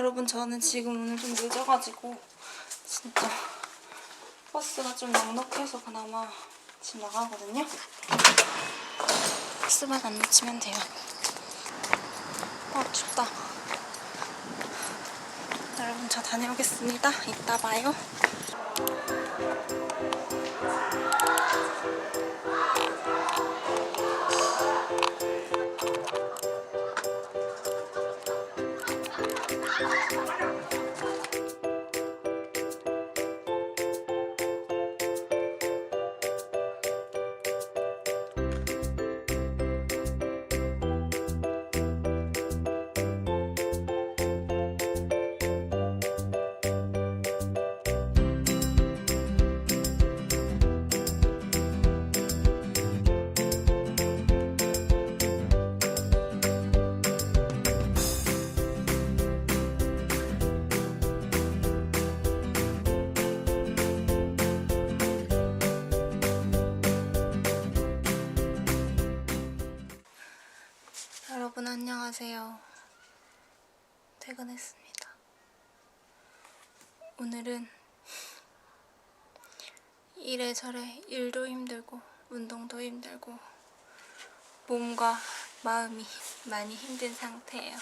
여러분 저는 지금 오늘 좀 늦어가지고 진짜 버스가 좀 넉넉해서 그나마 지금 나가거든요. 버스만 안 놓치면 돼요. 아 춥다. 여러분 저 다녀오겠습니다. 이따 봐요. 이래저래 일도 힘들고 운동도 힘들고 몸과 마음이 많이 힘든 상태예요.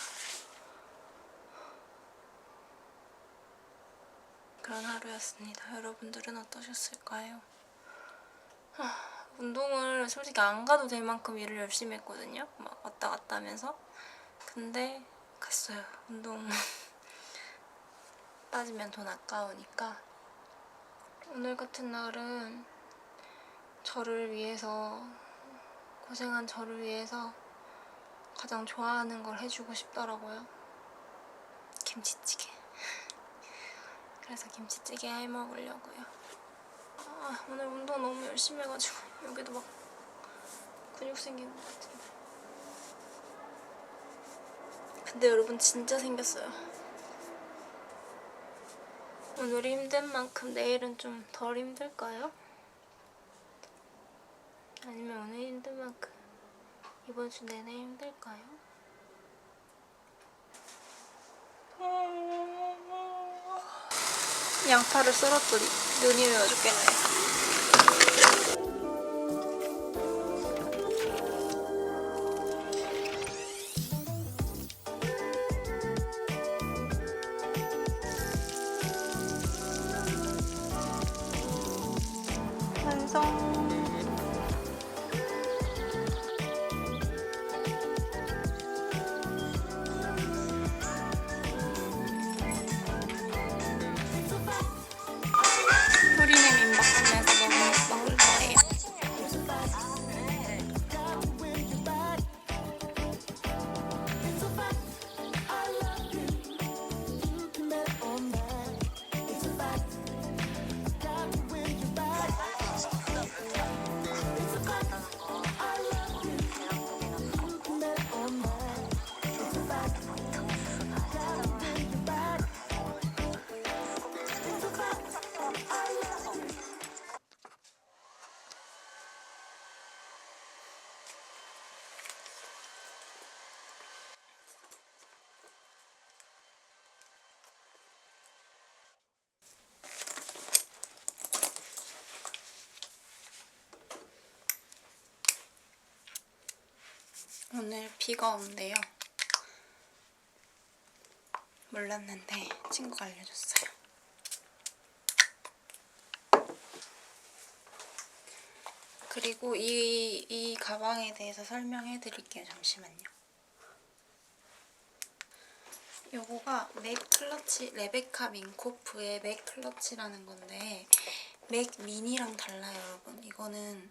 그런 하루였습니다. 여러분들은 어떠셨을까요? 아, 운동을 솔직히 안 가도 될 만큼 일을 열심히 했거든요. 막 왔다 갔다 하면서. 근데 갔어요. 운동 따지면 돈 아까우니까. 오늘 같은 날은 저를 위해서 고생한 저를 위해서 가장 좋아하는 걸 해주고 싶더라고요. 김치찌개. 그래서 김치찌개 해 먹으려고요. 아, 오늘 운동 너무 열심히 해가지고 여기도 막 근육 생긴 것 같은데. 근데 여러분 진짜 생겼어요. 오늘이 힘든 만큼 내일은 좀 덜 힘들까요? 아니면 오늘 힘든 만큼 이번 주 내내 힘들까요? 양파를 썰었더니 눈이 외워 죽겠네. 완 오늘 비가 온대요. 몰랐는데 친구가 알려줬어요. 그리고 이, 이 가방에 대해서 설명해 드릴게요. 잠시만요. 요거가 맥 클러치 레베카 민코프의 맥 클러치라는 건데 맥 미니랑 달라요, 여러분. 이거는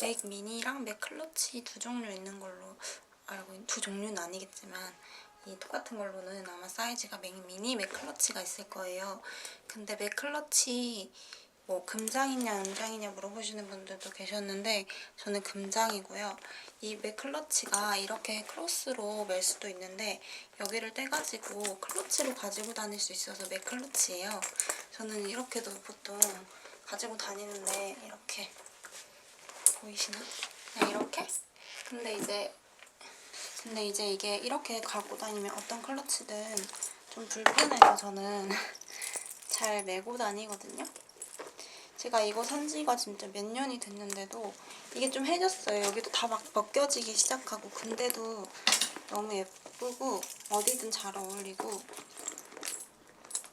맥 미니랑 맥 클러치 두 종류 있는 걸로 알고 있, 두 종류는 아니겠지만 이 똑같은 걸로는 아마 사이즈가 맥 미니, 맥 클러치가 있을 거예요. 근데 맥 클러치 뭐 금장이냐 은장이냐 물어보시는 분들도 계셨는데 저는 금장이고요. 이 맥클러치가 이렇게 크로스로 멜 수도 있는데 여기를 떼가지고 클러치로 가지고 다닐 수 있어서 맥클러치예요. 저는 이렇게도 보통 가지고 다니는데 이렇게 보이시나? 그냥 이렇게? 근데 이제 근데 이제 이게 이렇게 갖고 다니면 어떤 클러치든 좀 불편해서 저는 잘 메고 다니거든요. 제가 이거 산 지가 진짜 몇 년이 됐는데도 이게 좀 해졌어요. 여기도 다 막 벗겨지기 시작하고 근데도 너무 예쁘고 어디든 잘 어울리고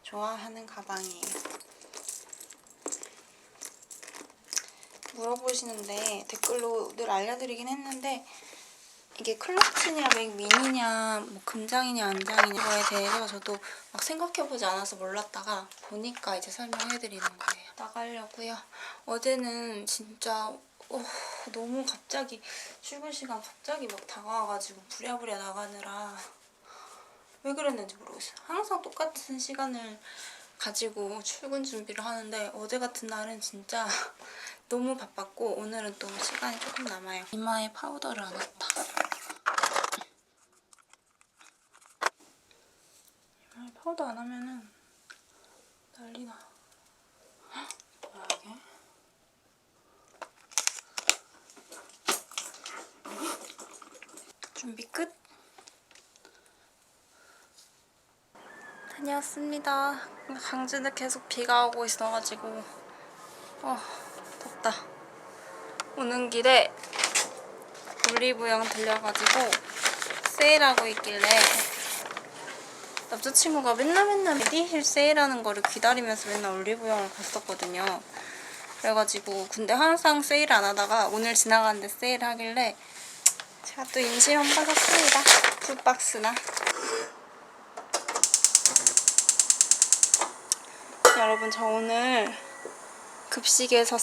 좋아하는 가방이에요. 물어보시는데 댓글로 늘 알려드리긴 했는데 이게 클러치냐 맥 미니냐 뭐 금장이냐 안장이냐 거에 대해서 저도 막 생각해보지 않아서 몰랐다가 보니까 이제 설명해드리는 거예요. 나가려고요. 어제는 진짜 어, 너무 갑자기 출근 시간 갑자기 막 다가와가지고 부랴부랴 나가느라 왜 그랬는지 모르겠어요. 항상 똑같은 시간을 가지고 출근 준비를 하는데 어제 같은 날은 진짜 너무 바빴고 오늘은 또 시간이 조금 남아요. 이마에 파우더를 안 했다. 이마에 파우더 안 하면은 난리나. 헉, 뭐야 이게? 준비 끝. 다녀왔습니다. 강진은 계속 비가 오고 있어가지고 어 덥다. 오는 길에 올리브영 들려가지고 세일하고 있길래 남자친구가 맨날 맨날 메디힐 세일하는 거를 기다리면서 맨날 올리브영을 갔었거든요. 그래가지고 근데 항상 세일 안 하다가 오늘 지나가는데 세일하길래 제가 또 인심 한번 샀습니다. 두 박스나. 여러분 저 오늘 급식에서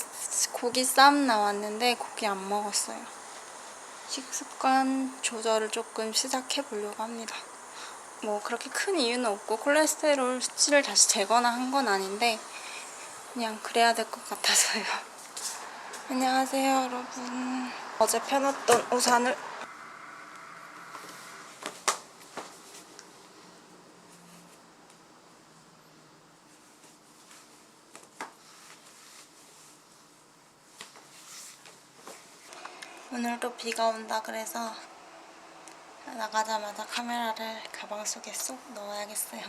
고기 쌈 나왔는데 고기 안 먹었어요. 식습관 조절을 조금 시작해 보려고 합니다. 뭐 그렇게 큰 이유는 없고 콜레스테롤 수치를 다시 재거나 한 건 아닌데 그냥 그래야 될 것 같아서요. 안녕하세요 여러분. 어제 펴놨던 우산을 오늘도 비가 온다 그래서 나가자마자 카메라를 가방 속에 쏙 넣어야겠어요.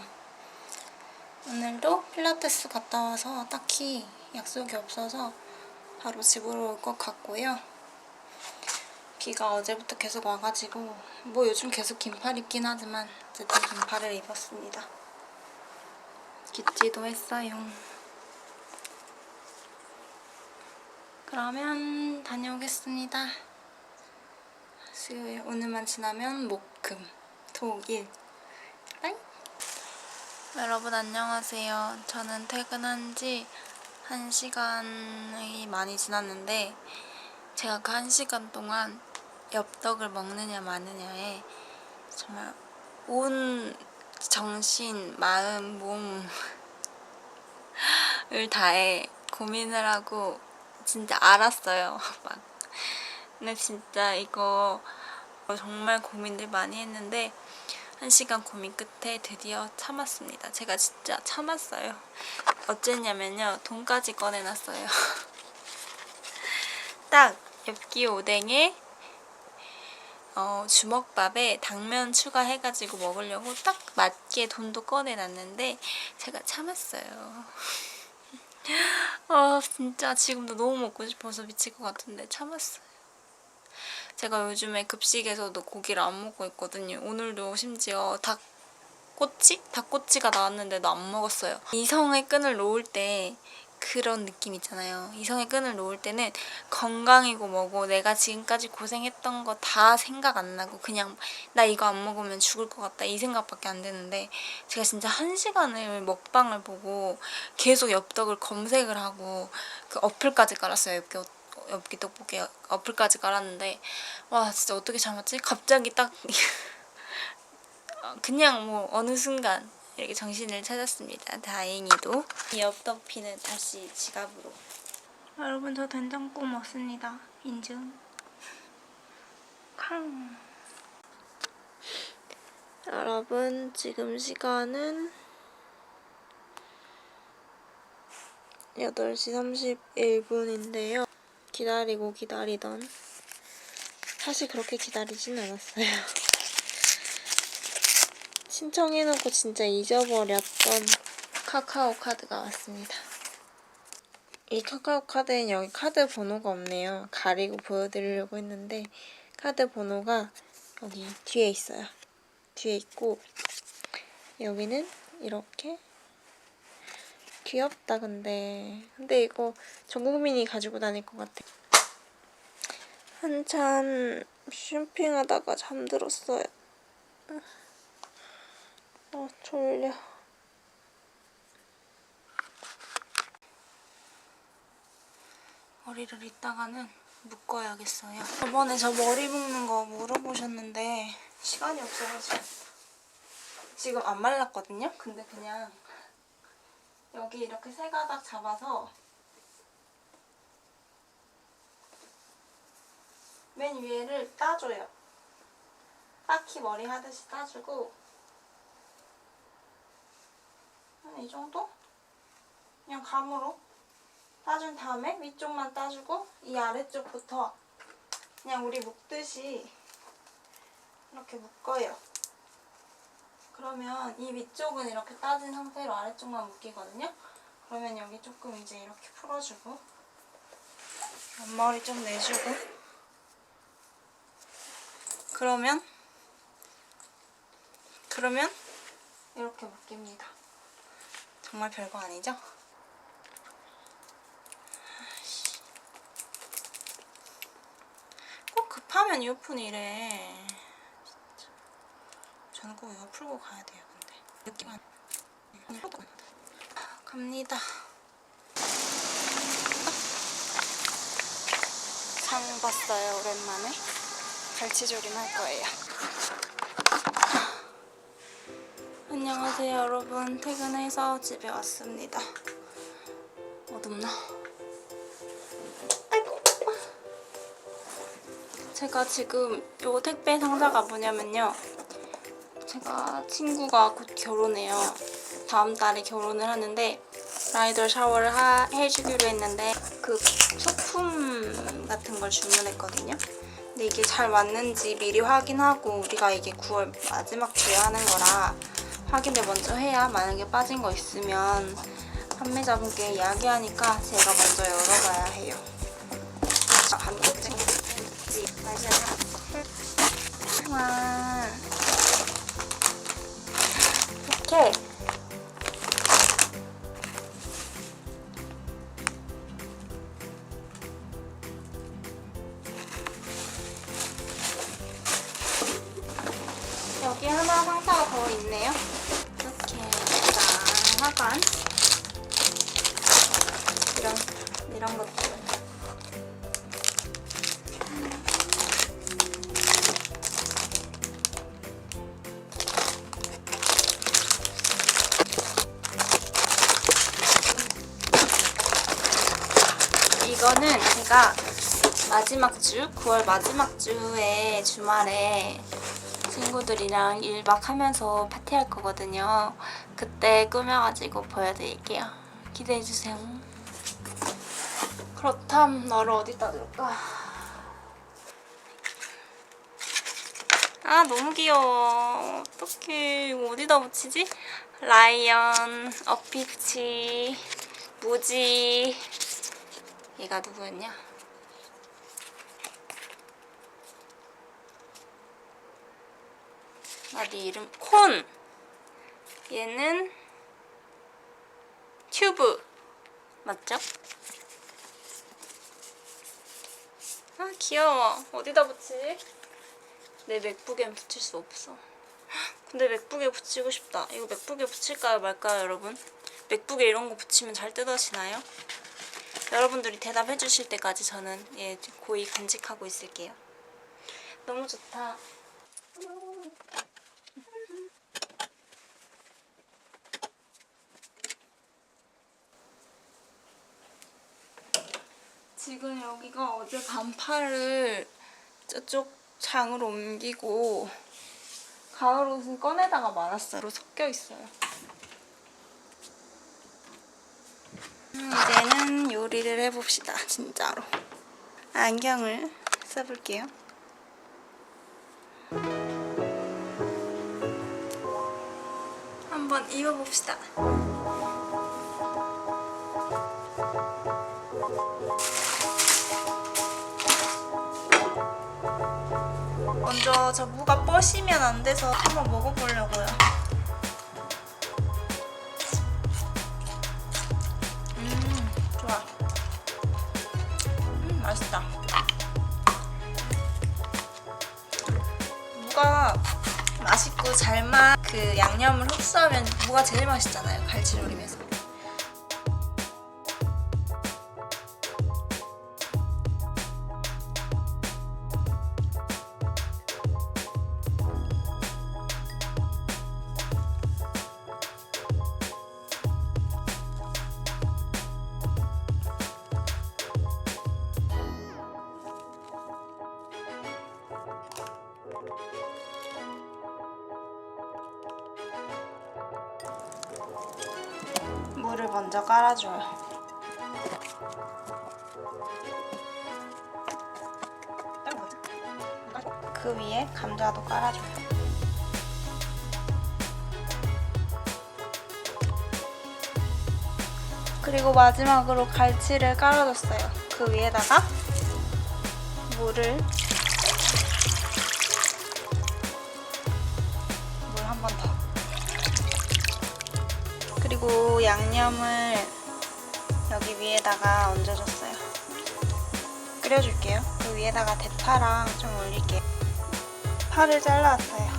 오늘도 필라테스 갔다 와서 딱히 약속이 없어서 바로 집으로 올 것 같고요. 비가 어제부터 계속 와가지고 뭐 요즘 계속 긴팔 입긴 하지만 어쨌든 긴팔을 입었습니다. 깃지도 했어요. 그러면 다녀오겠습니다. 수요일 오늘만 지나면 목금 토일 빠이. 여러분 안녕하세요. 저는 퇴근한 지 1시간이 많이 지났는데 제가 그 1시간 동안 엽떡을 먹느냐 마느냐에 정말 온 정신, 마음, 몸을 다해 고민을 하고 진짜 알았어요. 막 근데 진짜 이거 정말 고민들 많이 했는데 한 시간 고민 끝에 드디어 참았습니다. 제가 진짜 참았어요. 어쨌냐면요. 돈까지 꺼내놨어요. 딱 엽기 오뎅에 어, 주먹밥에 당면 추가해가지고 먹으려고 딱 맞게 돈도 꺼내놨는데 제가 참았어요. 아 진짜 지금도 너무 먹고 싶어서 미칠 것 같은데 참았어요. 제가 요즘에 급식에서도 고기를 안 먹고 있거든요. 오늘도 심지어 닭 꼬치? 닭꼬치가 나왔는데도 안 먹었어요. 이성의 끈을 놓을 때 그런 느낌 있잖아요. 이성의 끈을 놓을 때는 건강이고 뭐고 내가 지금까지 고생했던 거 다 생각 안 나고 그냥 나 이거 안 먹으면 죽을 것 같다 이 생각밖에 안 드는데 제가 진짜 한 시간을 먹방을 보고 계속 엽떡을 검색을 하고 그 어플까지 깔았어요. 엽기 엽기 떡볶이 어플까지 깔았는데 와 진짜 어떻게 참았지? 갑자기 딱 그냥 뭐 어느 순간 이렇게 정신을 찾았습니다. 다행히도 이 엽떡피는 다시 지갑으로 여러분 저 된장국 먹습니다. 인증 캉 여러분 지금 시간은 8시 31분인데요. 기다리고 기다리던 사실 그렇게 기다리진 않았어요. 신청해놓고 진짜 잊어버렸던 카카오 카드가 왔습니다. 이 카카오 카드엔 여기 카드 번호가 없네요. 가리고 보여드리려고 했는데 카드 번호가 여기 뒤에 있어요. 뒤에 있고 여기는 이렇게 귀엽다 근데 근데 이거 전 국민이 가지고 다닐 것 같아. 한참 쇼핑하다가 잠들었어요. 아 졸려. 머리를 이따가는 묶어야겠어요. 저번에 저 머리 묶는 거 물어보셨는데 시간이 없어가지고 지금 안 말랐거든요. 근데 그냥 여기 이렇게 세 가닥 잡아서 맨 위에를 따줘요. 딱히 머리 하듯이 따주고 한 이 정도? 그냥 감으로 따준 다음에 위쪽만 따주고 이 아래쪽부터 그냥 우리 묶듯이 이렇게 묶어요. 그러면 이 위쪽은 이렇게 따진 상태로 아래쪽만 묶이거든요. 그러면 여기 조금 이제 이렇게 풀어주고 앞머리 좀 내주고 그러면 그러면 이렇게 묶입니다. 정말 별거 아니죠? 꼭 급하면 이어폰이 이래. 저는 꼭 이거 풀고 가야 돼요, 근데. 느낌 안. 갑니다. 상 봤어요, 오랜만에. 갈치조림 할 거예요. 안녕하세요, 여러분. 퇴근해서 집에 왔습니다. 어둡나? 제가 지금 요 택배 상자가 뭐냐면요. 제가 친구가 곧 결혼해요. 다음 달에 결혼을 하는데 라이더 샤워를 하, 해주기로 했는데 그 소품 같은 걸 주문했거든요. 근데 이게 잘 왔는지 미리 확인하고 우리가 이게 9월 마지막 주에 하는 거라 확인을 먼저 해야 만약에 빠진 거 있으면 판매자분께 이야기하니까 제가 먼저 열어봐야 해요. 자, 한 번째. 와. 이 마지막 주, 9월 마지막 주에 주말에 친구들이랑 1박 하면서 파티할 거거든요. 그때 꾸며가지고 보여드릴게요. 기대해주세요. 그렇담, 너를 어디다 둘까? 아, 너무 귀여워. 어떡해. 이거 어디다 붙이지? 라이언, 어피치, 무지. 얘가 누구였냐? 아, 네 이름 콘. 얘는 튜브. 맞죠? 아, 귀여워. 어디다 붙이지? 내 맥북엔 붙일 수 없어. 근데 맥북에 붙이고 싶다. 이거 맥북에 붙일까요, 말까요, 여러분? 맥북에 이런 거 붙이면 잘 뜯어지나요? 여러분들이 대답해 주실 때까지 저는 예, 고이 간직하고 있을게요. 너무 좋다. 지금 여기가 어제 반팔을 저쪽 장으로 옮기고 가을 옷은 꺼내다가 말았어요. 섞여 있어요. 음, 이제는 요리를 해봅시다. 진짜로. 안경을 써볼게요. 한번 입어봅시다. 먼저 저 무가 뻐시면 안 돼서 한번 먹어보려고요. 음, 좋아. 음, 맛있다. 무가 맛있고 잘만 그 양념을 흡수하면 무가 제일 맛있잖아요. 갈치조림에서. 먼저 깔아줘요. 그 위에 감자도 깔아줘요. 그리고 마지막으로 갈치를 깔아줬어요. 그 위에다가 물을 양념을 여기 위에다가 얹어줬어요. 끓여줄게요. 그 위에다가 대파랑 좀 올릴게요. 파를 잘라왔어요.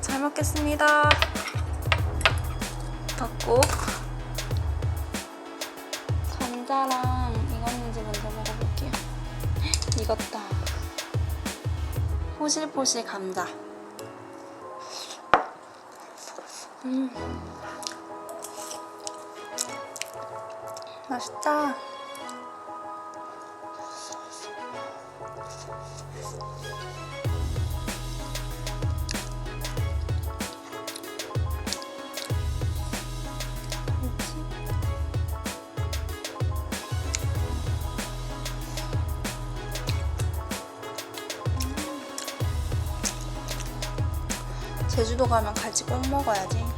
잘 먹겠습니다. 포실포실 감자. 음. 맛있다. 제주도 가면 갈치 꼭 먹어야지.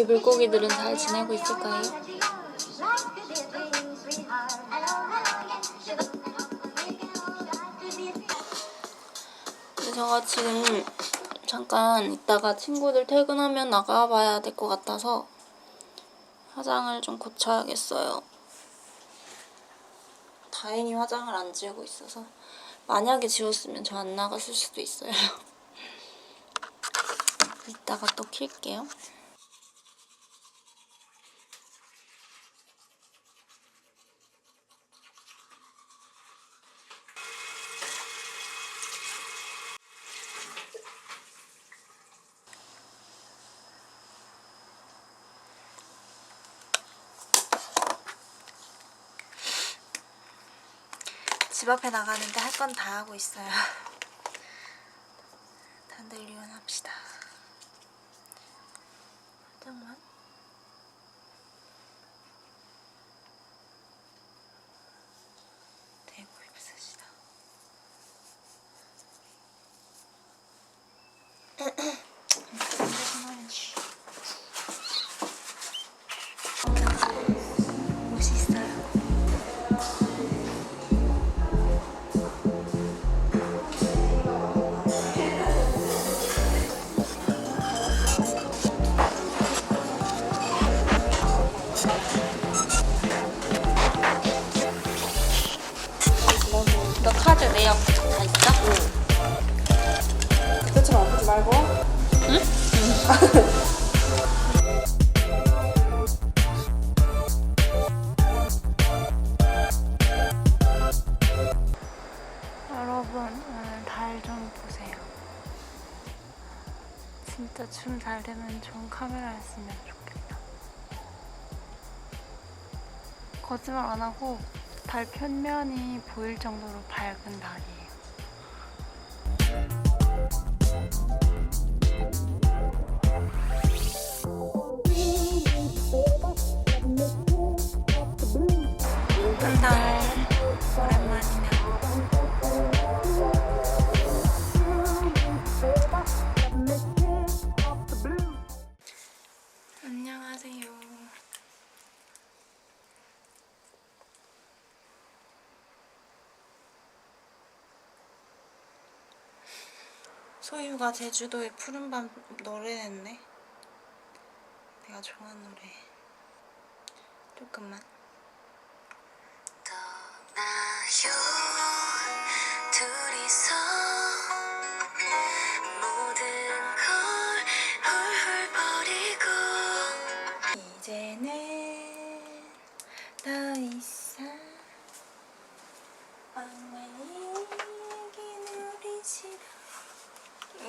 이 물고기들은 잘 지내고 있을까요? 제가 지금 잠깐 이따가 친구들 퇴근하면 나가봐야 될 것 같아서 화장을 좀 고쳐야겠어요. 다행히 화장을 안 지우고 있어서 만약에 지웠으면 저 안 나갔을 수도 있어요. 이따가 또 킬게요. 집 앞에 나가는데 할 건 다 하고 있어요. 거짓말 안 하고 달 표면이 보일 정도로 밝은 달이에요. 소유가 제주도의 푸른밤 노래했네. 내가 좋아하는 노래. 조금만. 떠나요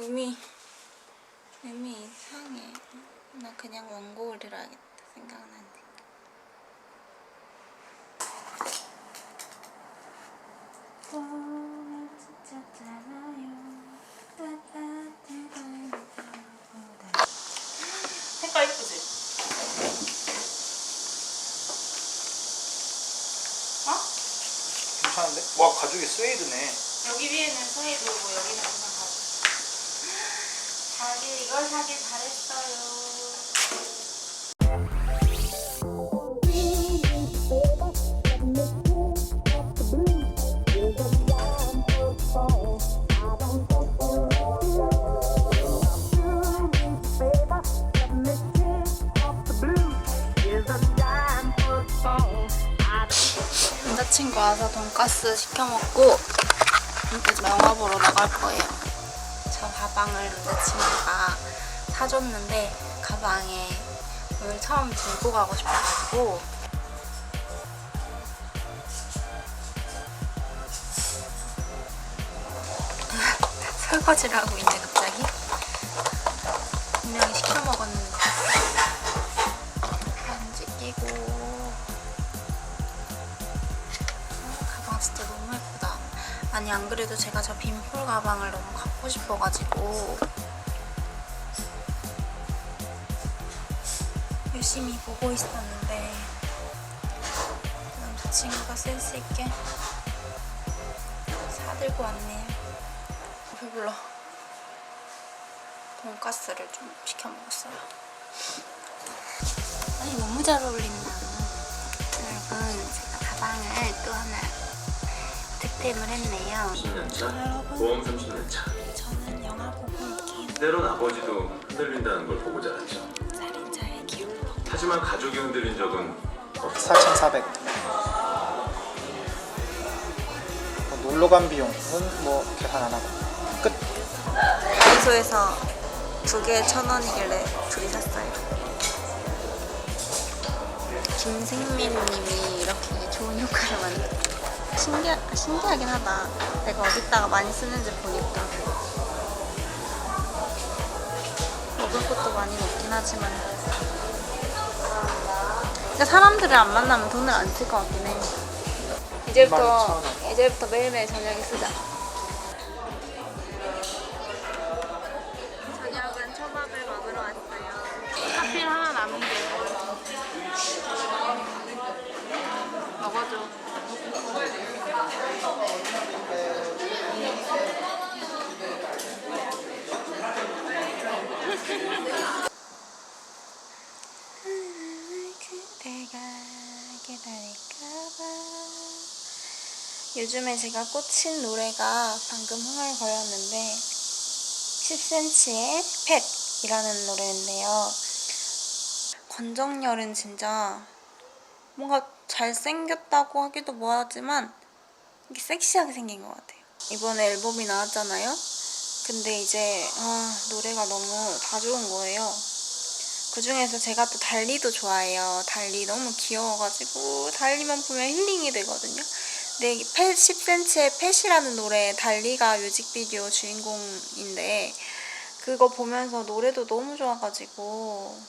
의미 의미 이상해 나 그냥 생각나는데 봄은 진짜 짧아요 따따따따따따 색깔 이쁘지? 어? 괜찮은데? 와 가죽이 스웨이드네 여기 위에는 스웨이드고 여기는 사길 잘했어요. 남자친구 와서 돈가스 시켜 먹고 이제 영화 보러 나갈 거예요. 저 가방을 남자친구가 사줬는데 가방에 오늘 처음 들고 가고 싶어가지고. 설거지를 하고 있네 아니 안 그래도 제가 저 빈폴 가방을 너무 갖고 싶어가지고 열심히 보고 있었는데 남자친구가 센스 있게 사들고 왔네요. 배불러. 돈가스를 좀 시켜 먹었어요. 아니 너무 잘 어울린다. 여러분 제가 가방을 또 하나 득템을 했네요. 10년 차, 보험 30년 차. 저는 영화 보고 올게요. 때론 아버지도 흔들린다는 걸 보고 자랐죠. 살인자의 기록. 하지만 가족이 흔들린 적은 없4,400 뭐 놀러 간 비용은 뭐 계산 안 하고 끝 다이소에서 두 개에 천 원이길래 둘이 샀어요. 김생민 님이 이렇게 좋은 효과를 만들 신기하, 신기하긴 하다. 내가 어디다가 많이 쓰는지 보니까. 먹을 것도 많이 먹긴 하지만. 그러니까 사람들을 안 만나면 돈을 안 쓸 것 같긴 해. 이제부터, 12,000원. 이제부터 매일매일 저녁에 쓰자. 요즘에 제가 꽂힌 노래가 방금 흥얼거렸는데 10cm의 펫이라는 노래인데요. 권정열은 진짜 뭔가 잘생겼다고 하기도 뭐하지만 이게 섹시하게 생긴 것 같아요. 이번에 앨범이 나왔잖아요. 근데 이제 아, 노래가 너무 다 좋은 거예요. 그 중에서 제가 또 달리도 좋아해요. 달리 너무 귀여워가지고 달리만 보면 힐링이 되거든요. 펫 10cm의 펫이라는 노래 달리가 뮤직비디오 주인공인데 그거 보면서 노래도 너무 좋아가지고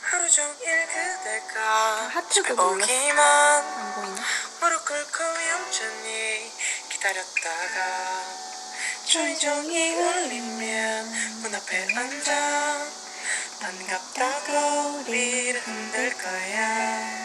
하루 종일 그대가 하트도 집에 눌렀어. 오기만 안 보이나? 무릎 꿇고 얌전히 기다렸다가 초인종이 울리면 문 앞에 앉아 반갑다고 우리를 흔들 거야